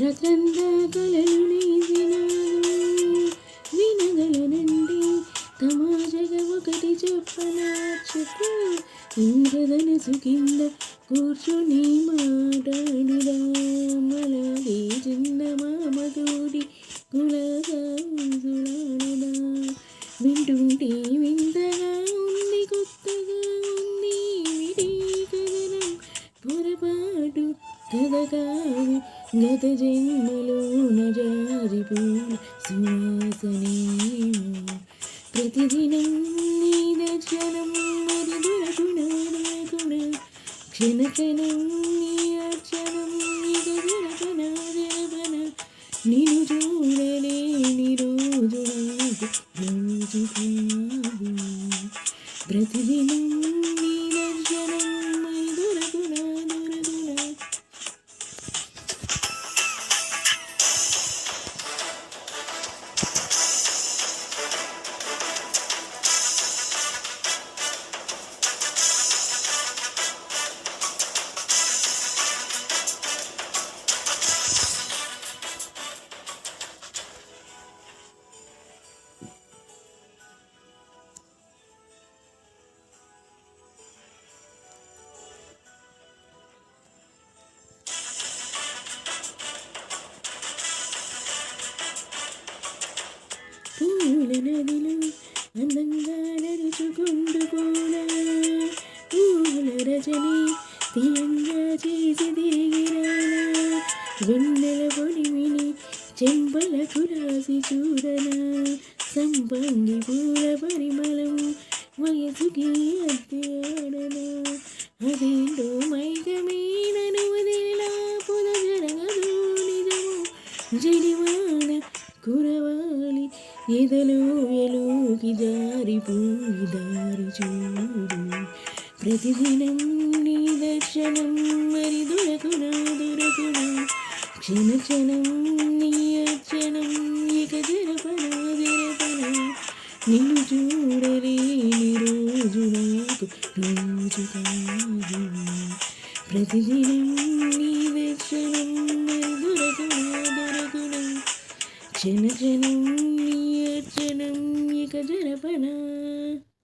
రతంద కలలు నీసినాను వినగలనండి తమాజగ ఒకటి చెప్పనా చెప్పు. ఇంద్రధనసు కింద కూర్చుని మాట్లాడిదా మలది చిన్న మామతోడి కులగా వింటుంటే పొరపాటు గత జన్మలోన జారిపోయిన సువాసనేమో ప్రతిదినం నీ దర్శనం మరి దొరకున దొరకున నీ అర్చనం ఇక జరపన జరపన నిన్ను చూడలేని రోజు నాకు రోజు కాదు ప్రతిదినం నదిలో అందంగా నడుచుకుంటూ పోనా? పూల రజని తీయంగా చేసి తిరిగిరానా వెన్నెల పొడిమిని చెంపలకు రాసి చూడనా? సంబంధి పూల పరిమళం వయసుకి అద్దెడనా అదేంటో మైకమీనను వదిలిలా పొద జరగదు నిజము. జడివా కురవాలి ఎదలో దారి జారిపోయి దారి చూడు. ప్రతిదినం నీ దర్శనం మరి దొరకునా దొరకునా క్షణ క్షణం నీ అర్చనం ఇక జరపనా జరపనా. నిన్ను చూడలేని రోజు నాకు రోజు కాదు. ప్రతిదినం నీ దర్శనం మరి దొరకునా దొరకునా క్షణ క్షణం Do do do do do。